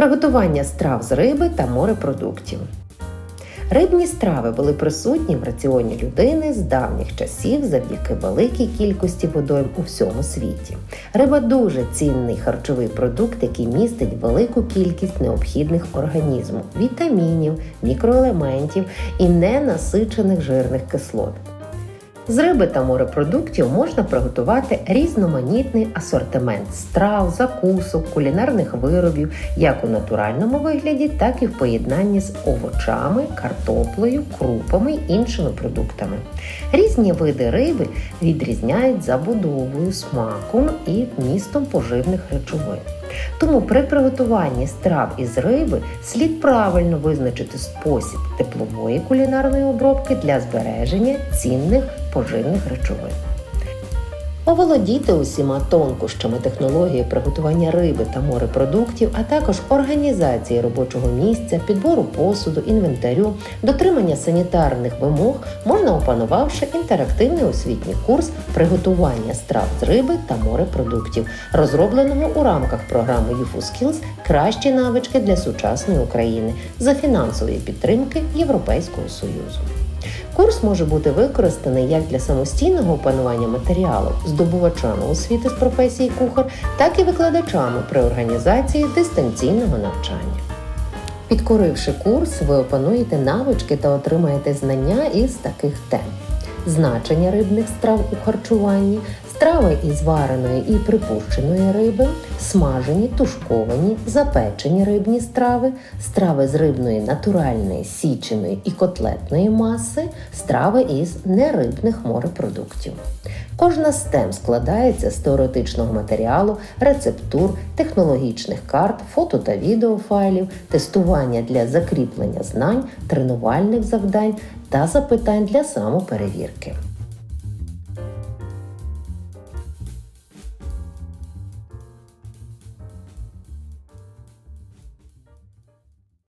Приготування страв з риби та морепродуктів. Рибні страви були присутні в раціоні людини з давніх часів завдяки великій кількості водойм у всьому світі. Риба дуже цінний харчовий продукт, який містить велику кількість необхідних організму, вітамінів, мікроелементів і ненасичених жирних кислот. З риби та морепродуктів можна приготувати різноманітний асортимент страв, закусок, кулінарних виробів як у натуральному вигляді, так і в поєднанні з овочами, картоплею, крупами й іншими продуктами. Різні види риби відрізняють забудовою, смаком і вмістом поживних речовин. Тому при приготуванні страв із риби слід правильно визначити спосіб теплової кулінарної обробки для збереження цінних поживних речовин. Оволодіти усіма тонкощами технології приготування риби та морепродуктів, а також організації робочого місця, підбору посуду, інвентарю, дотримання санітарних вимог можна опанувавши інтерактивний освітній курс приготування страв з риби та морепродуктів, розробленого у рамках програми UFO Кращі навички для сучасної України за фінансової підтримки Європейського Союзу. Курс може бути використаний як для самостійного опанування матеріалу здобувачами освіти з професії кухар, так і викладачами при організації дистанційного навчання. Підкоривши курс, ви опануєте навички та отримаєте знання із таких тем: значення рибних страв у харчуванні, страви із вареної і припущеної риби, смажені, тушковані, запечені рибні страви, страви з рибної натуральної, січеної і котлетної маси, страви із нерибних морепродуктів. Кожна тем складається з теоретичного матеріалу, рецептур, технологічних карт, фото та відеофайлів, тестування для закріплення знань, тренувальних завдань та запитань для самоперевірки.